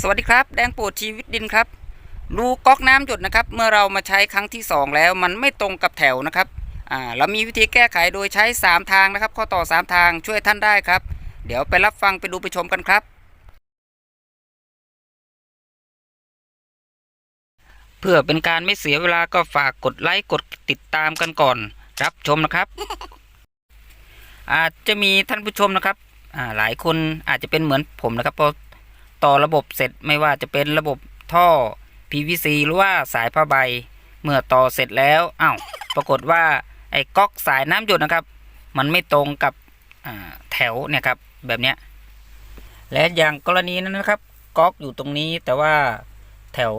สวัสดีครับ แดงโปรดชีวิตดินครับรูก๊อกน้ำหยดนะครับ เมื่อเรามาใช้ครั้งที่ 2 แล้วมันไม่ตรงกับแถวนะครับอ่าเรามีวิธีแก้ไขโดยใช้ 3 ทางนะครับ ข้อต่อ 3 ทางช่วยท่านได้ครับ เดี๋ยวไปรับฟังไปดูไปชมกันครับ เพื่อเป็นการไม่เสียเวลาก็ฝากกดไลค์กดติดตามกันก่อน รับชมนะครับ อาจจะมีท่านผู้ชมนะครับอ่าหลายคนอาจจะเป็นเหมือนผมนะครับพอ ต่อระบบเสร็จไม่ว่าจะเป็นระบบท่อ PVC หรือว่าสายผ้าใบ เมื่อต่อเสร็จแล้วอ้าวปรากฏว่าไอ้ก๊อกสายน้ำหยดนะครับ มันไม่ตรงกับแถวเนี่ยครับแบบเนี้ยและอย่างกรณีนั้นนะครับก๊อกอยู่ตรงนี้แต่ว่าแถว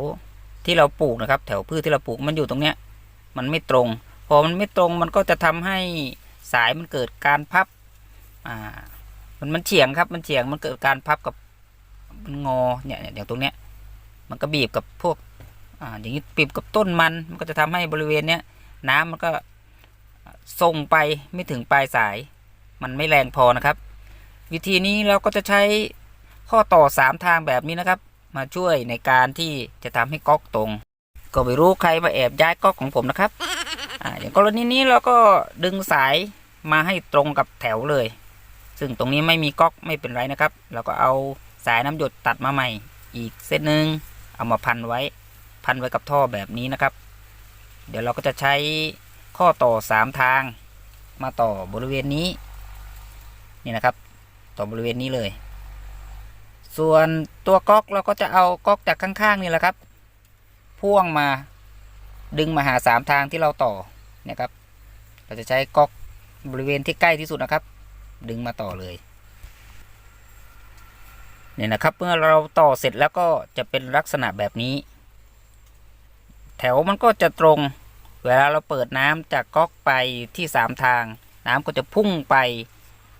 ที่เราปลูกนะครับ แถวพืชที่เราปลูกมันอยู่ตรงเนี้ยมันไม่ตรง พอมันไม่ตรงมันก็จะทำให้สายมันเกิดการพับอ่ามันมันเฉียงครับมันเฉียงมันเกิดการพับกับ มันงอเนี่ยอย่างตรงเนี้ยมันก็บีบกับพวกอ่าอย่างนี้บีบกับต้นมันมันก็จะทำให้บริเวณเนี้ยน้ำมันก็ส่งไปไม่ถึงปลายสาย มันไม่แรงพอนะครับ วิธีนี้เราก็จะใช้ข้อต่อสามทางแบบนี้นะครับ มาช่วยในการที่จะทำให้ก๊อกตรง ก็ไม่รู้ใครมาแอบย้ายก๊อกของผมนะครับออย่างกรณีนี้เราก็ดึงสายมาให้ตรงกับแถวเลย ซึ่งตรงนี้ไม่มีก๊อกไม่เป็นไรนะครับ เราก็เอา สายน้ำหยดตัดมาใหม่ อีกเส้นหนึ่งเอามาพันไว้ พันไว้กับท่อแบบนี้นะครับ เดี๋ยวเราก็จะใช้ข้อต่อสามทาง มาต่อบริเวณนี้ นี่นะครับ ต่อบริเวณนี้เลย ส่วนตัวก๊อกเราก็จะเอาก๊อกจากข้างๆนี่แหละครับ พ่วงมาดึงมาหาสามทางที่เราต่อเนี่ยครับ เราจะใช้ก๊อกบริเวณที่ใกล้ที่สุดนะครับ ดึงมาต่อเลย เนี่ยนะครับเมื่อเราต่อเสร็จแล้วก็จะเป็นลักษณะแบบนี้ แถวมันก็จะตรง เวลาเราเปิดน้ำจากก๊อกไปที่สามทาง น้ำก็จะพุ่งไป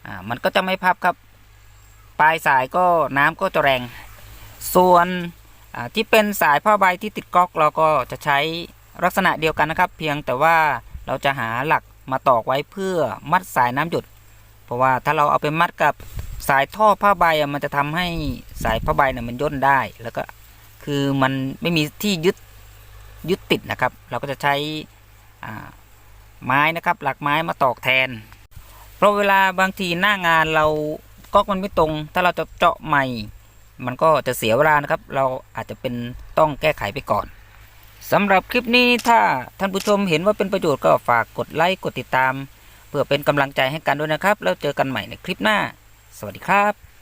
อ่ามันก็จะไม่พับครับ ปลายสายก็น้ำก็จะแรง ส่วนอ่าที่เป็นสายผ้าใบที่ติดก๊อกเราก็จะใช้ลักษณะเดียวกันนะครับ เพียงแต่ว่าเราจะหาหลักมาตอกไว้เพื่อมัดสายน้ำหยด เพราะว่าถ้าเราเอาไปมัดกับ สายท่อผ้าใบอะมันจะทำให้สายผ้าใบเนี่ยมันย่นได้ แล้วก็คือมันไม่มีที่ยึดยึดติดนะครับ เราก็จะใช้ไม้นะครับ หลักไม้มาตอกแทน เพราะเวลาบางทีหน้างานเราก๊อกมันไม่ตรง ถ้าเราจะเจาะใหม่ มันก็จะเสียเวลานะครับ เราอาจจะเป็นต้องแก้ไขไปก่อนสำหรับคลิปนี้ถ้าท่านผู้ชมเห็นว่าเป็นประโยชน์ก็ฝากกดไลค์กดติดตาม เพื่อเป็นกำลังใจให้กันด้วยนะครับ แล้วเจอกันใหม่ในคลิปหน้า สวัสดีครับ